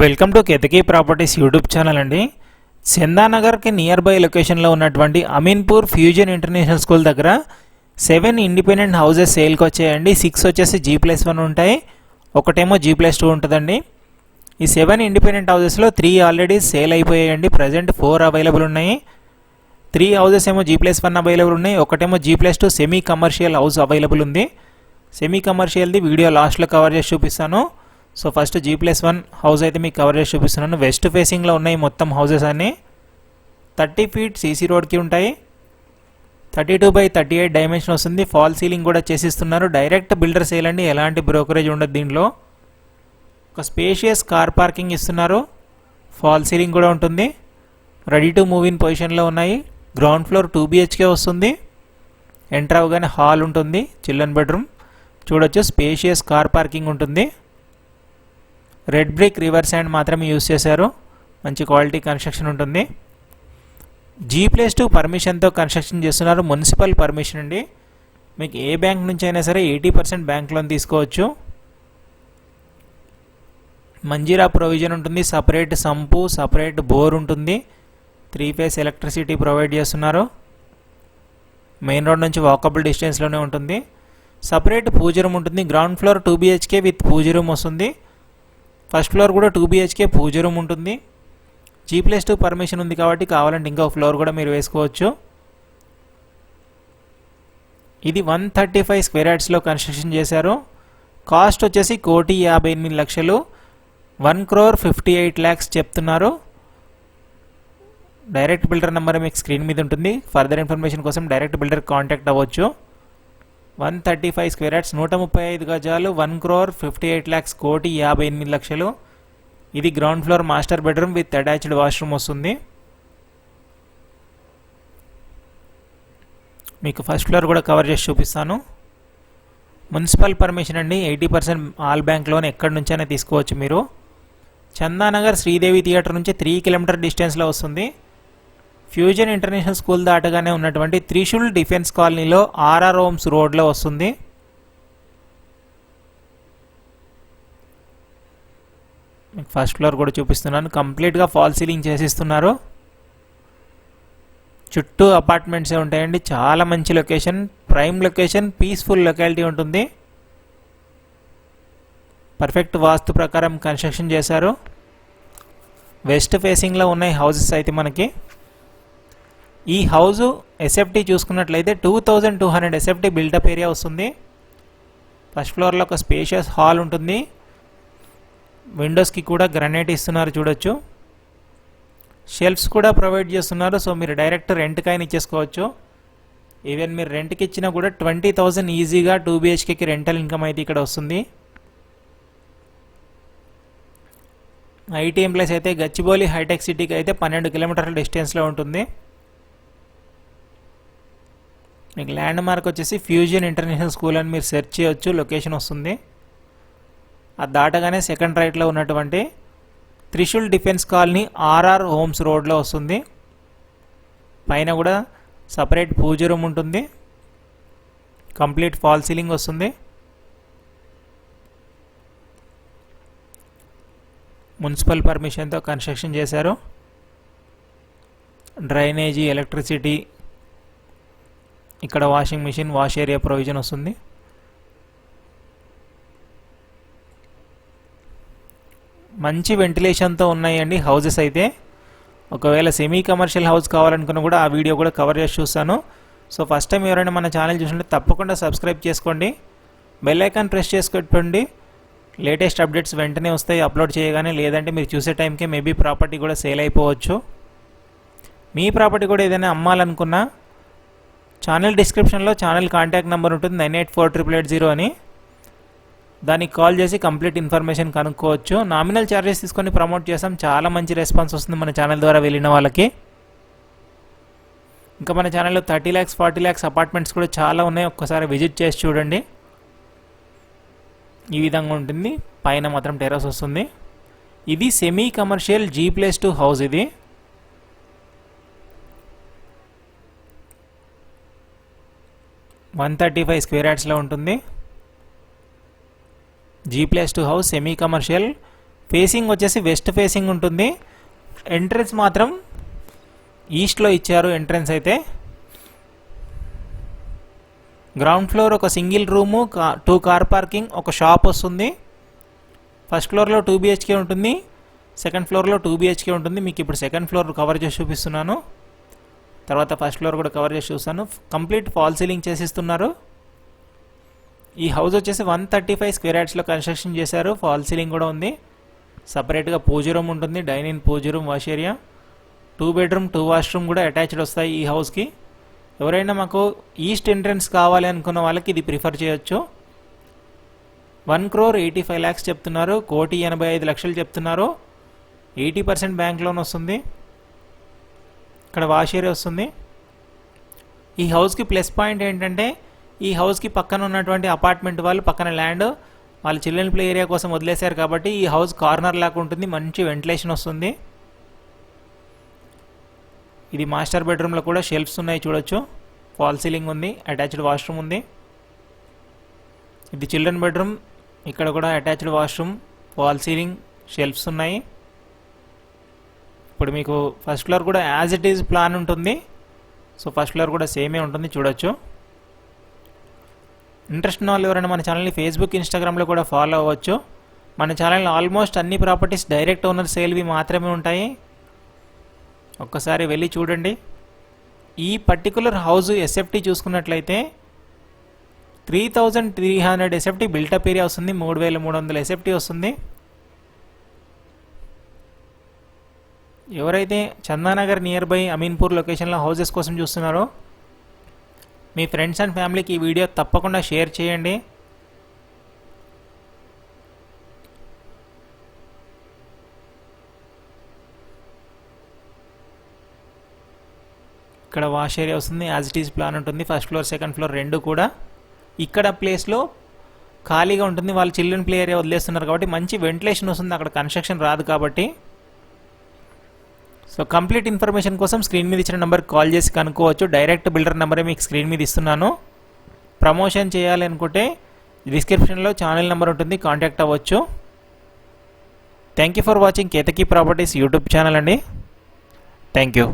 Welcome to Ketaki properties YouTube channel అండి. చందానగర్కి near by లొకేషన్లో ఉన్నటువంటి అమీన్పూర్ ఫ్యూజన్ ఇంటర్నేషనల్ స్కూల్ దగ్గర సెవెన్ ఇండిపెండెంట్ హౌసెస్ సేల్కి వచ్చాయండి. సిక్స్ వచ్చేసి జీ ప్లస్ వన్ ఉంటాయి. ఒకటేమో జీ ప్లస్ టూ ఉంటుందండి. ఈ సెవెన్ ఇండిపెండెంట్ హౌసెస్లో త్రీ ఆల్రెడీ సేల్ అయిపోయాయండి. ప్రజెంట్ ఫోర్ అవైలబుల్ ఉన్నాయి. త్రీ హౌసెస్ ఏమో జీ ప్లస్ వన్ అవైలబుల్ ఉన్నాయి. ఒకటేమో G plus two semi commercial house available ఉంది. సెమీ కమర్షియల్ది వీడియో లాస్ట్లో కవర్ చేసి చూపిస్తాను. So first G plus one house అయితే మీకు కవర్ చేసి చూపిస్తున్నాను. వెస్ట్ ఫేసింగ్లో ఉన్నాయి మొత్తం హౌసెస్ అన్నీ. థర్టీ ఫీట్ సీసీ రోడ్కి ఉంటాయి. Thirty two by thirty eight dimension వస్తుంది. ఫాల్ సీలింగ్ కూడా చేసిస్తున్నారు. డైరెక్ట్ బిల్డర్ సేలండి ఎలాంటి బ్రోకరేజ్ ఉండదు దీనిలో ఒక స్పేషియస్ కార్ పార్కింగ్ ఇస్తున్నారు. ఫాల్ సీలింగ్ కూడా ఉంటుంది. రెడీ టు మూవ్ ఇన్ పొజిషన్లో ఉన్నాయి. గ్రౌండ్ ఫ్లోర్ టూ బిహెచ్కే వస్తుంది. ఎంటర్ అవగానే హాల్ ఉంటుంది. చిల్డ్రన్ బెడ్రూమ్ చూడొచ్చు. స్పేషియస్ కార్ పార్కింగ్ ఉంటుంది. రెడ్ బ్రిక్ రివర్ శాండ్ మాత్రమే యూస్ చేశారు. మంచి క్వాలిటీ కన్స్ట్రక్షన్ ఉంటుంది. జీ ప్లేస్ టూ పర్మిషన్తో కన్స్ట్రక్షన్ చేస్తున్నారు. మున్సిపల్ పర్మిషన్ అండి. మీకు ఏ బ్యాంక్ నుంచి అయినా సరే ఎయిటీ పర్సెంట్ బ్యాంక్ లోన్ తీసుకోవచ్చు. మంజీరా ప్రొవిజన్ ఉంటుంది. సపరేట్ సంపు సపరేట్ బోర్ ఉంటుంది. త్రీ ఫేస్ ఎలక్ట్రిసిటీ ప్రొవైడ్ చేస్తున్నారు. మెయిన్ రోడ్ నుంచి వాకబుల్ డిస్టెన్స్లోనే ఉంటుంది. సపరేట్ పూజ రూమ్ ఉంటుంది. Ground floor two BHK with puja room వస్తుంది. ఫస్ట్ ఫ్లోర్ కూడా టూ బీహెచ్కే పూజ రూమ్ ఉంటుంది. జీ ప్లస్ టూ పర్మిషన్ ఉంది కాబట్టి కావాలంటే ఇంకో ఫ్లోర్ కూడా మీరు వేసుకోవచ్చు. ఇది వన్ థర్టీ ఫైవ్ స్క్వేర్ యార్డ్స్లో కన్స్ట్రక్షన్ చేశారు. కాస్ట్ వచ్చేసి కోటి యాభై ఎనిమిది లక్షలు. One crore fifty eight lakhs చెప్తున్నారు. డైరెక్ట్ బిల్డర్ నెంబర్ మీకు స్క్రీన్ మీద ఉంటుంది. ఫర్దర్ ఇన్ఫర్మేషన్ కోసం డైరెక్ట్ బిల్డర్ కాంటాక్ట్ అవ్వచ్చు. One thirty five square yards నూట ముప్పై ఐదు గజాలు one crore fifty eight lakhs కోటి యాభై ఎనిమిది లక్షలు. ఇది ground floor master bedroom with attached washroom వస్తుంది. మీకు ఫస్ట్ ఫ్లోర్ కూడా కవర్ చేసి చూపిస్తాను. మున్సిపల్ పర్మిషన్ అండి eighty percent all bank loan ఎక్కడి నుంచైనా తీసుకోవచ్చు మీరు. చందానగర్ శ్రీదేవి థియేటర్ నుంచి త్రీ కిలోమీటర్ డిస్టెన్స్లో వస్తుంది. ఫ్యూజన్ ఇంటర్నేషనల్ స్కూల్ దాటగానే ఉన్నటువంటి త్రిశూల్ డిఫెన్స్ కాలనీలో ఆర్ఆర్ హోమ్స్ రోడ్లో వస్తుంది. మీకు ఫస్ట్ ఫ్లోర్ కూడా చూపిస్తున్నాను. కంప్లీట్గా ఫాల్ సీలింగ్ చేసిస్తున్నారు. చుట్టూ అపార్ట్మెంట్సే ఉంటాయండి. చాలా మంచి location prime location peaceful locality ఉంటుంది. పర్ఫెక్ట్ వాస్తు ప్రకారం కన్స్ట్రక్షన్ చేశారు. వెస్ట్ ఫేసింగ్లో ఉన్నాయి హౌసెస్ అయితే మనకి. ఈ హౌస్ ఎస్ఎఫ్టీ చూసుకున్నట్లయితే two thousand two hundred SFT built up area వస్తుంది. ఫస్ట్ ఫ్లోర్లో ఒక స్పేషియస్ హాల్ ఉంటుంది. విండోస్కి కూడా గ్రనైట్ ఇస్తున్నారు చూడొచ్చు. షెల్ఫ్స్ కూడా ప్రొవైడ్ చేస్తున్నారు సో మీరు డైరెక్ట్ రెంట్కైనా ఇచ్చేసుకోవచ్చు. ఈవెన్ మీరు రెంట్కి ఇచ్చినా కూడా ట్వంటీ థౌజండ్ ఈజీగా టూ బిహెచ్కేకి రెంటల్ ఇన్కమ్ అయితే ఇక్కడ వస్తుంది. ఐటీ ఎంప్లాయీస్ అయితే గచ్చిబౌలి హైటెక్ సిటీకి అయితే పన్నెండు కిలోమీటర్ల డిస్టెన్స్లో ఉంటుంది. మీకు ల్యాండ్ మార్క్ వచ్చేసి ఫ్యూజన్ ఇంటర్నేషనల్ స్కూల్ అని మీరు సెర్చ్ చేయొచ్చు లొకేషన్ వస్తుంది. అది దాటగానే సెకండ్ రైట్లో ఉన్నటువంటి Trishul defence colony RR Homes రోడ్లో వస్తుంది. పైన కూడా సపరేట్ పూజ రూమ్ ఉంటుంది. కంప్లీట్ ఫాల్ సీలింగ్ వస్తుంది. మున్సిపల్ పర్మిషన్తో కన్స్ట్రక్షన్ చేశారు. డ్రైనేజీ ఎలక్ట్రిసిటీ ఇక్కడ washing machine wash area provision వస్తుంది. మంచి వెంటిలేషన్తో ఉన్నాయండి హౌసెస్ అయితే. ఒకవేళ సెమీ కమర్షియల్ హౌస్ కావాలనుకున్నా కూడా ఆ వీడియో కూడా కవర్ చేసి చూస్తాను. సో ఫస్ట్ టైం ఎవరైనా మన ఛానల్ చూసినట్టు తప్పకుండా సబ్స్క్రైబ్ చేసుకోండి. బెల్ ఐకాన్ ప్రెస్ చేసుకోండి లేటెస్ట్ అప్డేట్స్ వెంటనే వస్తాయి. అప్లోడ్ చేయగానే లేదంటే మీరు చూసే టైంకే మేబీ ప్రాపర్టీ కూడా సేల్ అయిపోవచ్చు. మీ ప్రాపర్టీ కూడా ఏదైనా అమ్మాలనుకున్నా ఛానల్ డిస్క్రిప్షన్లో ఛానల్ కాంటాక్ట్ నెంబర్ ఉంటుంది nine eight four triple eight zero అని. దానికి కాల్ చేసి కంప్లీట్ ఇన్ఫర్మేషన్ కనుక్కోవచ్చు. నామినల్ ఛార్జెస్ తీసుకొని ప్రమోట్ చేస్తాం. చాలా మంచి రెస్పాన్స్ వస్తుంది మన ఛానల్ ద్వారా వెళ్ళిన వాళ్ళకి. ఇంకా మన ఛానల్లో thirty lakhs forty lakhs apartments కూడా చాలా ఉన్నాయి. ఒక్కసారి విజిట్ చేసి చూడండి. ఈ విధంగా ఉంటుంది. పైన మాత్రం టెర్రస్ వస్తుంది. ఇది semi commercial G plus two house ఇది. వన్ థర్టీ ఫైవ్ స్క్వేర్ యార్డ్స్లో ఉంటుంది. G plus two house semi commercial facing వచ్చేసి వెస్ట్ ఫేసింగ్ ఉంటుంది. ఎంట్రన్స్ మాత్రం ఈస్ట్లో ఇచ్చారు ఎంట్రన్స్ అయితే. గ్రౌండ్ ఫ్లోర్ ఒక సింగిల్ రూము కా టూ కార్ పార్కింగ్ ఒక షాప్ వస్తుంది. ఫస్ట్ ఫ్లోర్లో టూ బిహెచ్కే ఉంటుంది. సెకండ్ ఫ్లోర్లో టూ బిహెచ్కే ఉంటుంది. మీకు ఇప్పుడు సెకండ్ ఫ్లోర్ కవర్ చేసి చూపిస్తున్నాను. తర్వాత ఫస్ట్ ఫ్లోర్ కూడా కవర్ చేసి చూస్తాను. కంప్లీట్ ఫాల్ సీలింగ్ చేసిస్తున్నారు. ఈ హౌస్ వచ్చేసి వన్ థర్టీ ఫైవ్ స్క్వేర్ యార్డ్స్లో కన్స్ట్రక్షన్ చేశారు. ఫాల్ సీలింగ్ కూడా ఉంది. సపరేట్గా పూజ రూమ్ ఉంటుంది. Dining puja room wash area two bedroom two washroom కూడా అటాచ్డ్ వస్తాయి ఈ హౌస్కి ఎవరైనా మాకు ఈస్ట్ ఎంట్రన్స్ కావాలి అనుకున్న వాళ్ళకి ఇది ప్రిఫర్ చేయొచ్చు. One crore eighty five lakhs చెప్తున్నారు. కోటి ఎనభై ఐదు లక్షలు చెప్తున్నారు. ఎయిటీ పర్సెంట్ బ్యాంక్ లోన్ వస్తుంది. ఇక్కడ వాష్ ఏరియా వస్తుంది. ఈ హౌస్కి ప్లస్ పాయింట్ ఏంటంటే ఈ హౌస్కి పక్కన ఉన్నటువంటి అపార్ట్మెంట్ వాళ్ళు పక్కన ల్యాండ్ వాళ్ళ చిల్డ్రన్ ప్లే ఏరియా కోసం వదిలేశారు కాబట్టి ఈ హౌస్ కార్నర్ లాగా ఉంటుంది. మంచి వెంటిలేషన్ వస్తుంది. ఇది మాస్టర్ బెడ్రూమ్లో కూడా షెల్ఫ్స్ ఉన్నాయి చూడొచ్చు. ఫాల్ సీలింగ్ ఉంది అటాచ్డ్ వాష్రూమ్ ఉంది. ఇది చిల్డ్రన్ బెడ్రూమ్ ఇక్కడ కూడా attached washroom false ceiling shelves ఉన్నాయి. ఇప్పుడు మీకు ఫస్ట్ ఫ్లోర్ కూడా యాజ్ ఇట్ ఈజ్ ప్లాన్ ఉంటుంది. సో ఫస్ట్ ఫ్లోర్ కూడా సేమే ఉంటుంది చూడొచ్చు. ఇంట్రెస్ట్ ఉన్న వాళ్ళు ఎవరైనా మన ఛానల్ని ఫేస్బుక్ ఇన్స్టాగ్రామ్లో కూడా ఫాలో అవ్వచ్చు. మన ఛానల్లో ఆల్మోస్ట్ అన్ని ప్రాపర్టీస్ డైరెక్ట్ ఓనర్ సేల్వి మాత్రమే ఉంటాయి. ఒక్కసారి వెళ్ళి చూడండి. ఈ పర్టికులర్ హౌస్ ఎస్ఎఫ్టీ చూసుకున్నట్లయితే three thousand three hundred SFT built up area వస్తుంది. మూడు వేల మూడు వందల ఎస్ఎఫ్టీ వస్తుంది. ఎవరైతే చందానగర్ నియర్ బై అమీన్పూర్ లొకేషన్లో హౌజెస్ కోసం చూస్తున్నారో మీ ఫ్రెండ్స్ అండ్ ఫ్యామిలీకి ఈ వీడియో తప్పకుండా షేర్ చేయండి. ఇక్కడ వాష్ ఏరియా వస్తుంది యాజ్ ఇట్ ఈస్ ప్లాన్ ఉంటుంది ఫస్ట్ ఫ్లోర్ సెకండ్ ఫ్లోర్ రెండు కూడా. ఇక్కడ ప్లేస్లో ఖాళీగా ఉంటుంది వాళ్ళు చిల్డ్రన్ ప్లే ఏరియా వదిలేస్తున్నారు కాబట్టి మంచి వెంటిలేషన్ వస్తుంది అక్కడ కన్స్ట్రక్షన్ రాదు కాబట్టి. సో కంప్లీట్ ఇన్ఫర్మేషన్ కోసం స్క్రీన్ మీద ఇచ్చిన నెంబర్ కాల్ చేసి కనుక్కోవచ్చు. డైరెక్ట్ బిల్డర్ నెంబరే మీకు స్క్రీన్ మీద ఇస్తున్నాను. ప్రమోషన్ చేయాలి అనుకుంటే డిస్క్రిప్షన్లో ఛానల్ నెంబర్ ఉంటుంది కాంటాక్ట్ అవ్వచ్చు. Thank you for watching Ketaki properties YouTube channel అండి. Thank you